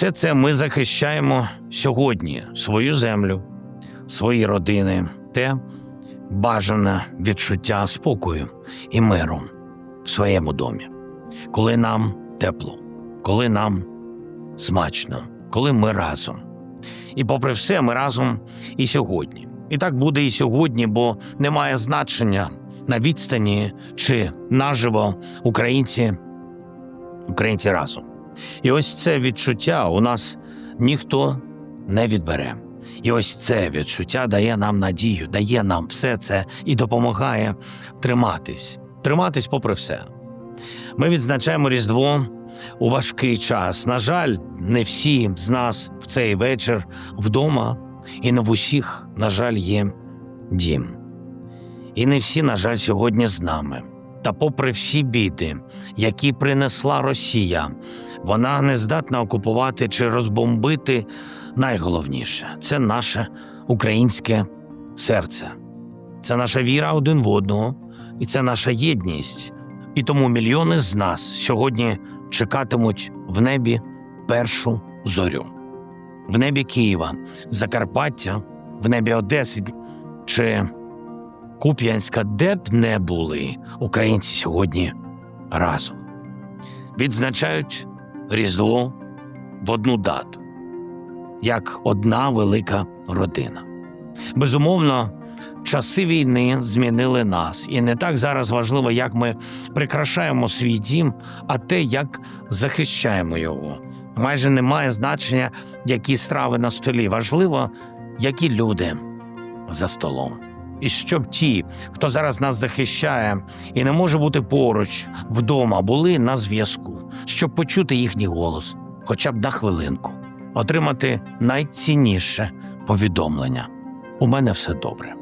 Все це ми захищаємо сьогодні свою землю, свої родини, те бажане відчуття спокою і миру в своєму домі, коли нам тепло, коли нам смачно, коли ми разом. І попри все, ми разом і сьогодні. І так буде і сьогодні, бо немає значення на відстані чи наживо українці, українці разом. І ось це відчуття у нас ніхто не відбере. І ось це відчуття дає нам надію, дає нам все це і допомагає триматись, триматись попри все. Ми відзначаємо Різдво у важкий час. На жаль, не всі з нас в цей вечір вдома, і не в усіх, на жаль, є дім. І не всі, на жаль, сьогодні з нами. Та попри всі біди, які принесла Росія, вона не здатна окупувати чи розбомбити найголовніше це наше українське серце, це наша віра один в одного, і це наша єдність. І тому мільйони з нас сьогодні чекатимуть в небі першу зорю, в небі Києва, Закарпаття, в небі Одеси чи Куп'янська, де б не були українці сьогодні разом. Відзначають Різдво в одну дату, як одна велика родина. Безумовно, часи війни змінили нас, і не так зараз важливо, як ми прикрашаємо свій дім, а те, як захищаємо його. Майже немає значення, які страви на столі. Важливо, які люди за столом. І щоб ті, хто зараз нас захищає і не може бути поруч вдома, були на зв'язку, щоб почути їхній голос, хоча б на хвилинку, отримати найцінніше повідомлення. У мене все добре.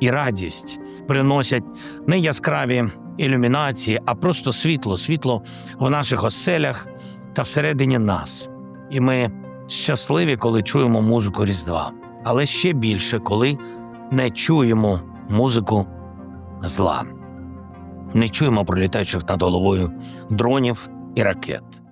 І радість приносять не яскраві ілюмінації, а просто світло, світло в наших оселях та всередині нас. І ми щасливі, коли чуємо музику Різдва, але ще більше, коли не чуємо музику зла, не чуємо пролітаючих над головою дронів і ракет.